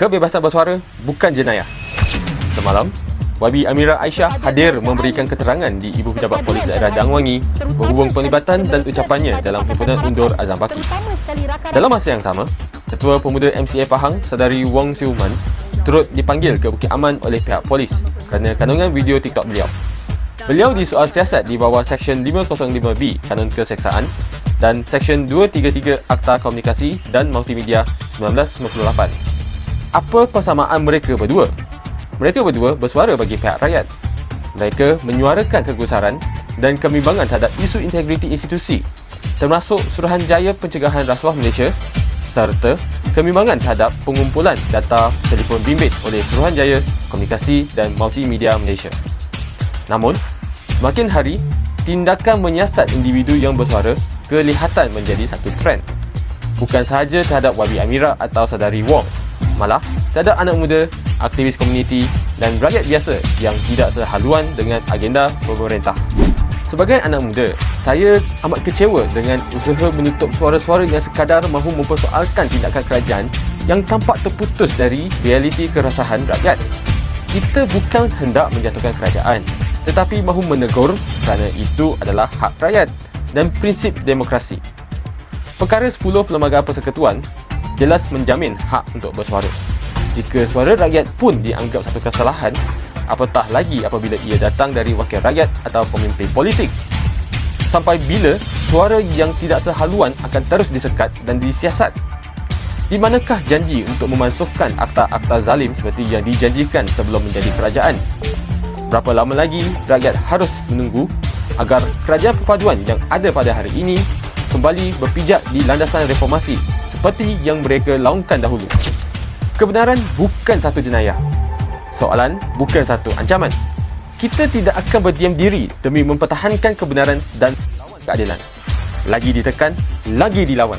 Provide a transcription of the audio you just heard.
kebebasan bersuara bukan jenayah. Semalam, Wabi Amira Aisyah hadir memberikan keterangan di Ibu Pejabat Polis Daerah Dangwangi berhubung pelibatan dan ucapannya dalam himpunan undur Azam Baki. Dalam masa yang sama, Ketua Pemuda MCA Pahang, Sadari Wong Siuman, turut dipanggil ke Bukit Aman oleh pihak polis kerana kandungan video TikTok beliau. Beliau disoal siasat di bawah Seksyen 505B Kanun Keseksaan dan Seksyen 233 Akta Komunikasi dan Multimedia 1998. Apa persamaan mereka berdua? Mereka berdua bersuara bagi pihak rakyat. Mereka menyuarakan kegusaran dan kebimbangan terhadap isu integriti institusi termasuk Suruhanjaya Pencegahan Rasuah Malaysia serta kebimbangan terhadap pengumpulan data telefon bimbit oleh Suruhanjaya Komunikasi dan Multimedia Malaysia. Namun, semakin hari, tindakan menyiasat individu yang bersuara kelihatan menjadi satu trend. Bukan sahaja terhadap Wabi Amira atau Sadari Wong, malah terhadap anak muda, aktivis komuniti dan rakyat biasa yang tidak sehaluan dengan agenda pemerintah. Sebagai anak muda, saya amat kecewa dengan usaha menutup suara-suara yang sekadar mahu mempersoalkan tindakan kerajaan yang tampak terputus dari realiti kerasahan rakyat. Kita bukan hendak menjatuhkan kerajaan, tetapi mahu menegur kerana itu adalah hak rakyat dan prinsip demokrasi. Perkara 10 Perlembagaan Persekutuan jelas menjamin hak untuk bersuara. Jika suara rakyat pun dianggap satu kesalahan, apatah lagi apabila ia datang dari wakil rakyat atau pemimpin politik. Sampai bila suara yang tidak sehaluan akan terus disekat dan disiasat? Di manakah janji untuk memansuhkan akta-akta zalim seperti yang dijanjikan sebelum menjadi kerajaan? Berapa lama lagi rakyat harus menunggu agar kerajaan perpaduan yang ada pada hari ini kembali berpijak di landasan reformasi seperti yang mereka laungkan dahulu? Kebenaran bukan satu jenayah. Soalan bukan satu ancaman. Kita tidak akan berdiam diri demi mempertahankan kebenaran dan keadilan. Lagi ditekan, lagi dilawan.